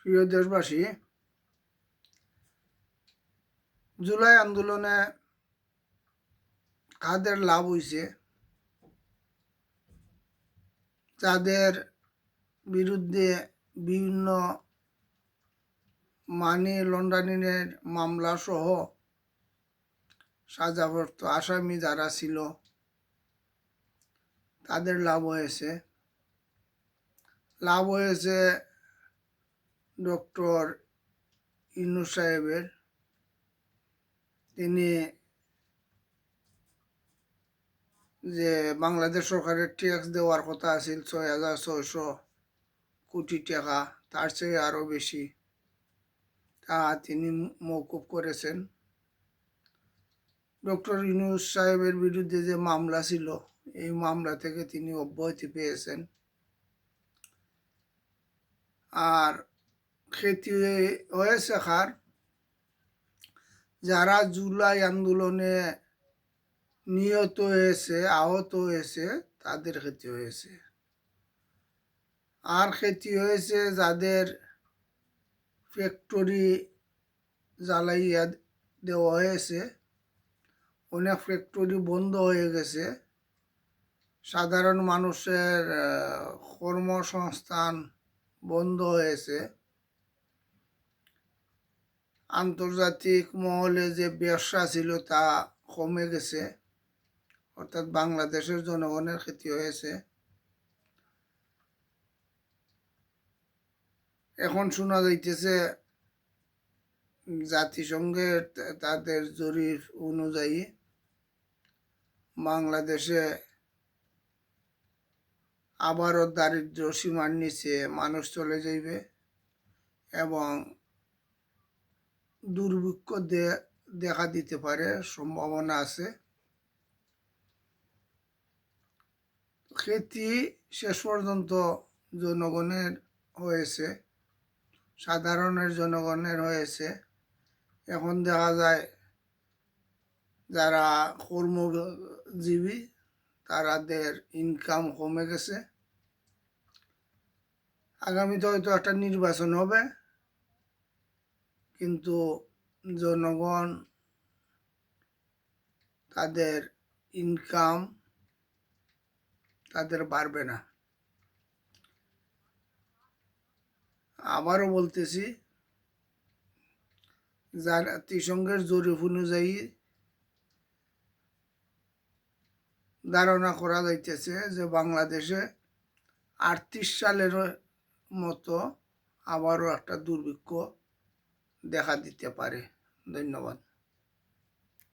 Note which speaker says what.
Speaker 1: প্রিয় দেশবাসী, জুলাই আন্দোলনে কাদের লাভ হয়েছে তাদের বিরুদ্ধে বিভিন্ন মানি লন্ডারিংয়ের মামলা সহ সাজাপ্রাপ্ত আসামি যারা ছিল, তাদের লাভ হয়েছে। লাভ হয়েছে ডক্টর ইনু সাহেবের। তিনি যে বাংলাদেশ সরকারের ট্যাক্স দেওয়ার কথা আছিল ছয় হাজার ছয়শো কোটি টাকা, তার চেয়ে আরও বেশি। তা তিনি মৌকুব করেছেন। ডক্টর ইনুস সাহেবের বিরুদ্ধে যে মামলা ছিল, এই মামলা থেকে তিনি অব্যাহতি পেয়েছেন। আর হয়ে- হয়েছে কার যারা জুলাই আন্দোলনে নিহত হয়েছে, আহত হয়েছে, তাদের ক্ষতি হয়েছে। আর ক্ষতি হয়েছে যাদের ফ্যাক্টরি জ্বালাইয়া দেওয়া হয়েছে। অনেক ফ্যাক্টরি বন্ধ হয়ে গেছে। সাধারণ মানুষের কর্মসংস্থান বন্ধ হয়েছে। আন্তর্জাতিক মহলে যে ব্যবসা ছিল তা কমে গেছে। অর্থাৎ বাংলাদেশের জনগণের ক্ষতি হয়েছে। এখন শোনা যাইতেছে, জাতিসংঘের তাদের জরিপ অনুযায়ী বাংলাদেশে আবারও দারিদ্র সীমার নিচে মানুষ চলে যাইবে এবং দুর্ভিক্ষ দেখা দিতে পারে, সম্ভাবনা আছে। খেতি শেষ পর্যন্ত জনগণের হয়েছে, সাধারণের জনগণের হয়েছে। এখন দেখা যায়, যারা কর্মজীবী, তারাদের ইনকাম কমে গেছে। আগামীতে হয়তো একটা নির্বাচন হবে। কিন্তু জনগণ তাদের ইনকাম তাদের বাড়বে না। আবারও বলতেছি জাতিসংঘের জরিপ অনুযায়ী ধারণা করা যাইতেছে যে বাংলাদেশে আটত্রিশ সালের মতো আবারও একটা দুর্ভিক্ষ দেখা দিতে পারে। ধন্যবাদ।